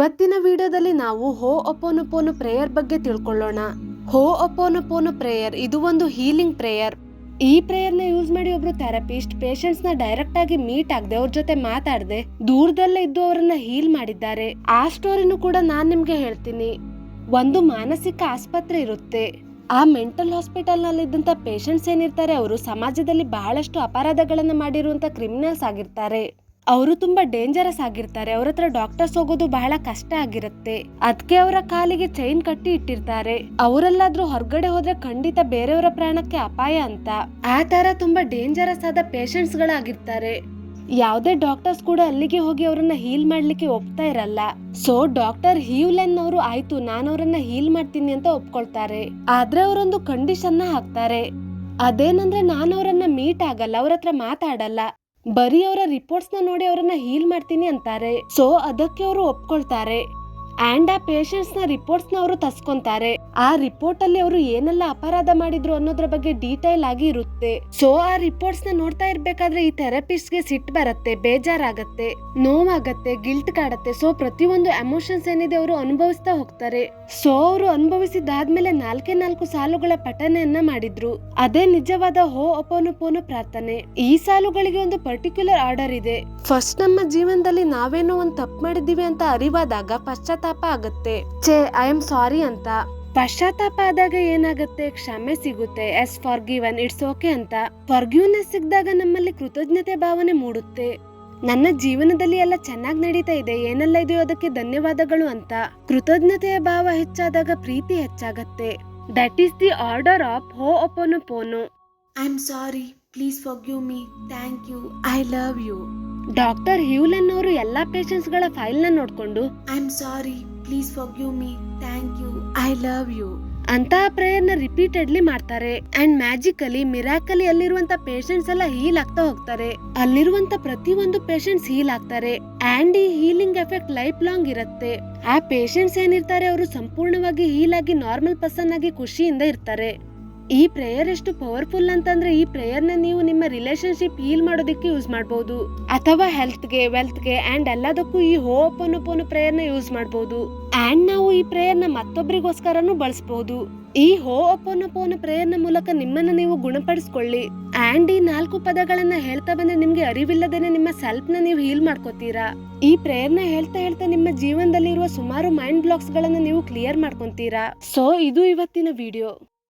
ಇವತ್ತಿನ ವಿಡಿಯೋದಲ್ಲಿ ನಾವು ಹೋ ಅಪೋನಪೋನ ಪ್ರೇಯರ್ ಬಗ್ಗೆ ತಿಳ್ಕೊಳ್ಳೋಣ. ಹೋ ಅಪೋನಪೋನ ಪ್ರೇಯರ್ ಇದು ಒಂದು ಹೀಲಿಂಗ್ ಪ್ರೇಯರ್ ಈ ಪ್ರೇಯರ್ನ ಯೂಸ್ ಮಾಡಿ ಒಬ್ರು ಥೆರಪಿಸ್ಟ್ ಪೇಷಂಟ್ಸ್ನ ಡೈರೆಕ್ಟ್ ಆಗಿ ಮೀಟ್ ಆಗದೆ ಅವ್ರ ಜೊತೆ ಮಾತಾಡದೆ ದೂರದಲ್ಲೇ ಇದ್ದು ಅವರನ್ನ ಹೀಲ್ ಮಾಡಿದ್ದಾರೆ. ಆ ಸ್ಟೋರಿನೂ ಕೂಡ ನಾನು ನಿಮ್ಗೆ ಹೇಳ್ತೀನಿ. ಒಂದು ಮಾನಸಿಕ ಆಸ್ಪತ್ರೆ ಇರುತ್ತೆ. ಆ ಮೆಂಟಲ್ ಹಾಸ್ಪಿಟಲ್ನಲ್ಲಿ ಇದ್ದಂತ ಪೇಷಂಟ್ಸ್ ಏನಿರ್ತಾರೆ, ಅವರು ಸಮಾಜದಲ್ಲಿ ಬಹಳಷ್ಟು ಅಪರಾಧಗಳನ್ನು ಮಾಡಿರುವಂಥ ಕ್ರಿಮಿನಲ್ಸ್ ಆಗಿರ್ತಾರೆ. ಅವರು ತುಂಬಾ ಡೇಂಜರಸ್ ಆಗಿರ್ತಾರೆ. ಅವ್ರ ಹತ್ರ ಡಾಕ್ಟರ್ಸ್ ಹೋಗೋದು ಬಹಳ ಕಷ್ಟ ಆಗಿರುತ್ತೆ. ಅದಕ್ಕೆ ಅವರ ಕಾಲಿಗೆ ಚೈನ್ ಕಟ್ಟಿ ಇಟ್ಟಿರ್ತಾರೆ. ಅವರೆಲ್ಲಾದ್ರೂ ಹೊರಗಡೆ ಹೋದ್ರೆ ಖಂಡಿತ ಬೇರೆಯವರ ಪ್ರಾಣಕ್ಕೆ ಅಪಾಯ ಅಂತ. ಆ ತರ ತುಂಬಾ ಡೇಂಜರಸ್ ಆದ ಪೇಷಂಟ್ಸ್ ಗಳಾಗಿರ್ತಾರೆ. ಯಾವುದೇ ಡಾಕ್ಟರ್ಸ್ ಕೂಡ ಅಲ್ಲಿಗೆ ಹೋಗಿ ಅವರನ್ನ ಹೀಲ್ ಮಾಡ್ಲಿಕ್ಕೆ ಒಪ್ತಾ ಇರಲ್ಲ. ಸೊ ಡಾಕ್ಟರ್ ಹೀವ್ಲೆನ್ ಅವರು, ಆಯ್ತು ನಾನು ಅವರನ್ನ ಹೀಲ್ ಮಾಡ್ತೀನಿ ಅಂತ ಒಪ್ಕೊಳ್ತಾರೆ. ಆದ್ರೆ ಅವರೊಂದು ಕಂಡೀಷನ್ ಹಾಕ್ತಾರೆ. ಅದೇನಂದ್ರೆ ನಾನು ಅವರನ್ನ ಮೀಟ್ ಆಗಲ್ಲ, ಅವ್ರ ಹತ್ರ ಮಾತಾಡಲ್ಲ. ಬರೀ ಅವರ ರಿಪೋರ್ಟ್ಸ್ನ ನೋಡಿ ಅವರನ್ನ ಹೀಲ್ ಮಾಡ್ತೀನಿ ಅಂತಾರೆ. ಸೊ ಅದಕ್ಕೆ ಅವರು ಒಪ್ಕೊಳ್ತಾರೆ. ಅಂಡ್ ಆ ಪೇಷಂಟ್ಸ್ನ ರಿಪೋರ್ಟ್ಸ್ನ ಅವರು ತಸ್ಕೊಂತಾರೆ. ಆ ರಿಪೋರ್ಟ್ ಅಲ್ಲಿ ಅವರು ಏನೆಲ್ಲ ಅಪರಾಧ ಮಾಡಿದ್ರು ಅನ್ನೋದ್ರ ಬಗ್ಗೆ ಡೀಟೇಲ್ ಆಗಿ ಇರುತ್ತೆ. ಸೊ ಆ ರಿಪೋರ್ಟ್ಸ್ನ ನೋಡ್ತಾ ಇರ್ಬೇಕಾದ್ರೆ ಈ ಥೆರಪಿಸ್ಟ್ಗೆ ಸಿಟ್ಟು ಬರುತ್ತೆ, ಬೇಜಾರಾಗತ್ತೆ, ನೋವಾಗತ್ತೆ ಗಿಲ್ಟ್ ಕಾಡತ್ತೆ. ಸೊ ಪ್ರತಿಯೊಂದು ಎಮೋಷನ್ಸ್ ಏನಿದೆ ಅವರು ಅನುಭವಿಸ್ತಾ ಹೋಗ್ತಾರೆ. ಸೊ ಅವರು ಅನುಭವಿಸಿದಾದ್ಮೇಲೆ ನಾಲ್ಕೇ ನಾಲ್ಕು ಸಾಲುಗಳ ಪಠನೆಯನ್ನ ಮಾಡಿದ್ರು. ಅದೇ ನಿಜವಾದ ಹೋ ಅಪೋನಪೋನ ಪ್ರಾರ್ಥನೆ. ಈ ಸಾಲುಗಳಿಗೆ ಒಂದು ಪರ್ಟಿಕ್ಯುಲರ್ ಆರ್ಡರ್ ಇದೆ. ಫಸ್ಟ್ ನಮ್ಮ ಜೀವನದಲ್ಲಿ ನಾವೇನೋ ಒಂದು ತಪ್ಪು ಮಾಡಿದೀವಿ ಅಂತ ಅರಿವಾದಾಗ, ಪಶ್ಚಾತ್ತಾಪ ಆಗತ್ತೆ. ಛೇ ಐ ಆಮ್ ಸಾರಿ ಅಂತ. ಪಶ್ಚಾತ್ತಾಪ ಆದಾಗ ಏನಾಗುತ್ತೆ? ಕ್ಷಮೆ ಸಿಗುತ್ತೆ. Yes forgiven it's okay ಅಂತ. ಫರ್ಗ್ಯೂನೆಸ್ ಸಿಕ್ಕಿದಾಗ ನಮ್ಮಲ್ಲಿ ಕೃತಜ್ಞತೆ ಭಾವನೆ ಮೂಡುತ್ತೆ. ನನ್ನ ಜೀವನದಲ್ಲಿ ಎಲ್ಲ ಚೆನ್ನಾಗಿ ನಡೀತಾ ಇದೆ. ಏನೆಲ್ಲ ಇದೆಯೋ ಅದಕ್ಕೆ ಧನ್ಯವಾದಗಳು ಅಂತ. ಕೃತಜ್ಞತೆಯ ಭಾವ ಹೆಚ್ಚಾದಾಗ ಪ್ರೀತಿ ಹೆಚ್ಚಾಗತ್ತೆ. That is the order of ho'oponopono I am sorry please forgive me thank you I love you doctor Hew Len ಅವರು ಎಲ್ಲಾ ಪೇಷಂಟ್ಸ್ಗಳ ಫೈಲ್ನ ನೋಡ್ಕೊಂಡು I am sorry please forgive me thank you I love you ಅಂತ ಪ್ರೇಯರ್ನ repeatedly ಮಾಡ್ತಾರೆ. And magically miraculously ಅಲ್ಲಿರುವಂತ patients ಎಲ್ಲ ಹೀಲ್ ಆಗ್ತಾ ಹೋಗ್ತಾರೆ. ಅಲ್ಲಿರುವಂತ ಪ್ರತಿ ಒಂದು ಪೇಷಂಟ್ಸ್ ಹೀಲ್ ಆಗ್ತಾರೆ. ಅಂಡ್ ಈ ಹೀಲಿಂಗ್ ಎಫೆಕ್ಟ್ ಲೈಫ್ ಲಾಂಗ್ ಇರುತ್ತೆ. ಆ ಪೇಷಂಟ್ಸ್ ಏನಿರ್ತಾರೆ ಅವರು ಸಂಪೂರ್ಣವಾಗಿ ಹೀಲ್ ಆಗಿ ನಾರ್ಮಲ್ ಪರ್ಸನ್ ಆಗಿ ಖುಷಿಯಿಂದ ಇರ್ತಾರೆ. ಈ ಪ್ರೇಯರ್ ಎಷ್ಟು ಪವರ್ಫುಲ್ ಅಂತಂದ್ರೆ ಈ ಪ್ರೇಯರ್ನ ನೀವು ನಿಮ್ಮ ರಿಲೇಶನ್ಶಿಪ್ ಹೀಲ್ ಮಾಡೋದಕ್ಕೆ ಯೂಸ್ ಮಾಡಬಹುದು ಅಥವಾ ಹೆಲ್ತ್ಗೆ ವೆಲ್ತ್ಗೆ ಅಂಡ್ ಎಲ್ಲದಕ್ಕೂ ಈ ಹೋಪ್ ಅನ್ನೋ ಪ್ರೇಯರ್ನ ಯೂಸ್ ಮಾಡಬಹುದು ಅಂಡ್ ನಾವು ಈ ಪ್ರೇಯರ್ನ ಮತ್ತೊಬ್ಬರಿಗೋಸ್ಕರನು ಬಳಸಬಹುದು ಈ ಹೋ ಅಪೋನಪೋನ ಪ್ರೇಯರ್ನ ಮೂಲಕ ನಿಮ್ಮನ್ನ ನೀವು ಗುಣಪಡಿಸ್ಕೊಳ್ಳಿ. ಅಂಡ್ ಈ ನಾಲ್ಕು ಪದಗಳನ್ನ ಹೇಳ್ತಾ ಬಂದ್ರೆ ನಿಮ್ಗೆ ಅರಿವಿಲ್ಲದೇನೆ ನಿಮ್ಮ ಸೆಲ್ಫ್ನ ನೀವು ಹೀಲ್ ಮಾಡ್ಕೋತೀರಾ? ಈ ಪ್ರೇಯರ್ನ ಹೇಳ್ತಾ ಹೇಳ್ತಾ ನಿಮ್ಮ ಜೀವನದಲ್ಲಿರುವ ಸುಮಾರು ಮೈಂಡ್ ಬ್ಲಾಕ್ಸ್ ಗಳನ್ನ ನೀವು ಕ್ಲಿಯರ್ ಮಾಡ್ಕೊಂತೀರಾ? ಸೊ ಇದು ಇವತ್ತಿನ ವಿಡಿಯೋ